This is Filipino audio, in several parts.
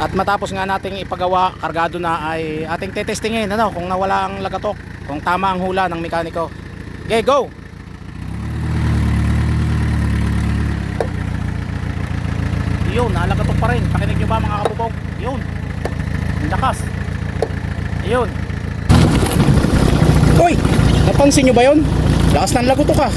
At matapos nga nating ipagawa, kargado na ay ating tetestingin ano, kung nawala ang lagatok, kung tama ang hula ng mekaniko. Okay, go! Yun, nalagatok pa rin. Pakinig nyo ba mga kabubog? Yun. Ang lakas. Yun. Uy! Napansin nyo ba yun? Lakas ng lagotok ah.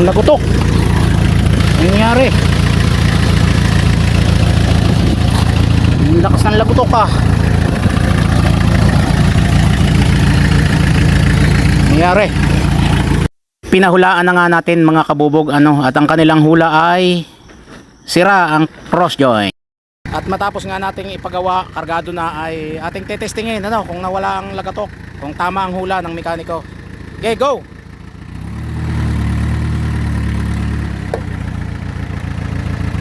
Lakas ng lagotok. Ano nangyari? Ang lakas ng lagotok ah. nangyari pinahulaan na nga natin mga kabubog ano at ang kanilang hula ay sira ang cross joint at matapos nga nating ipagawa kargado na ay ating tetestingin ano kung nawala ang lagatok kung tama ang hula ng mekaniko okay go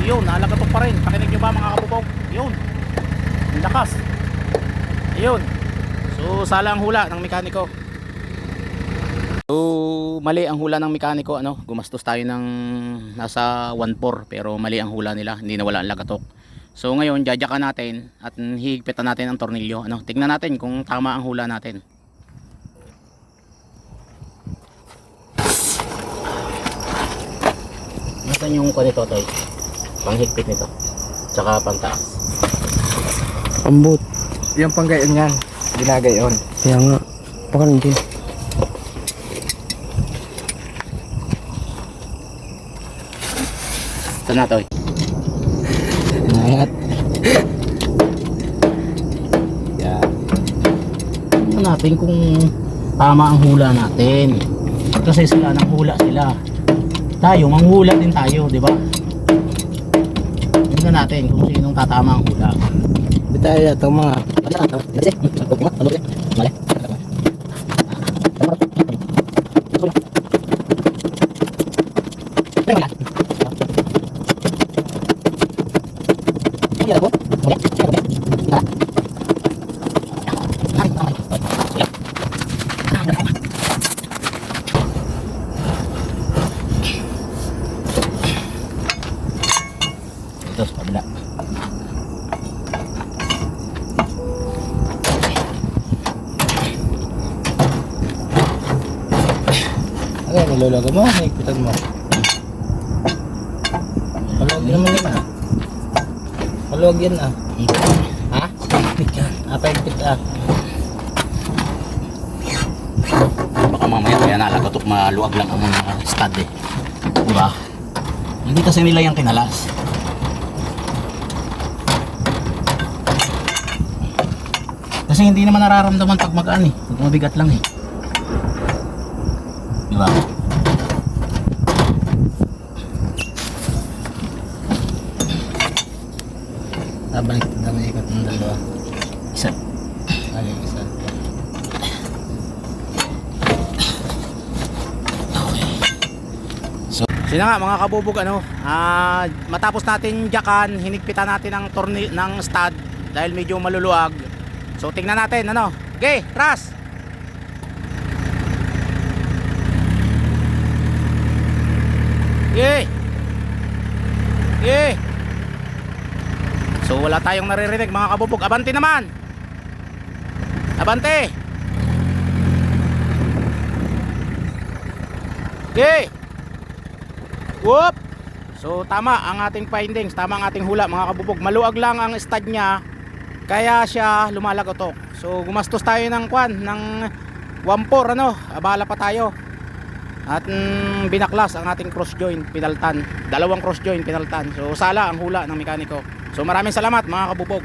yun nalagatok pa rin pakinig nyo ba mga kabubog yun ang lakas yun so sala ang hula ng mekaniko So, mali ang hula ng mekaniko, ano? Gumastos tayo ng nasa 1.4 pero mali ang hula nila, hindi nawala ang lagatok. So, ngayon jajakan natin at higpitan natin ang tornilyo, ano? Tingnan natin kung tama ang hula natin. Nasaan yung kanito, Toy? Panghigpit nito. Tsaka pantaas. Ambot. Yung panggayon yan, ginagayon. Kaya nga. Pakan din. Ito na, Toy. Inayat. Yan. Tingnan natin kung tama ang hula natin. Kasi sila nang hula sila. Tayo, manghula din tayo, di ba? Tingnan natin kung sinong tatama ang hula. Bitaya itong mga Kasi, ano ba? Mali. Ito sa kabila. Ano, nilologo mo? Naikpitan mo. Maluwag naman yan ah. Maluwag yan ah. Ha? Paikpit ka. Ah, paikpit ah. baka mamaya kaya nalagatok maluwag lang ang mga stud eh. Diba? Hindi kasi nila yung kinalas. Kasi hindi naman nararamdaman pag magaan eh. Pag mabigat lang eh. Diba? Nabalik na na ikot ng dalawa. Isa. Yung isa? So, sino nga mga kabubog ano, ah, matapos natin jakan, hinigpitan natin ang torni ng stud dahil medyo maluluwag. So tingnan natin ano. Okay, tras. Okay. Okay. So wala tayong naririnig mga kabubog. Abante naman. Abante. Okay. Whoop! So tama ang ating findings, tama ang ating hula mga kabubog. Maluwag lang ang stud niya kaya siya lumalagotok. So gumastos tayo ng kwan ng 1.4 ano, abala pa tayo. At mm, binaklas ang ating cross joint, pinaltan. Dalawang cross joint pinaltan. So sala ang hula ng mekaniko. So maraming salamat mga kabubog.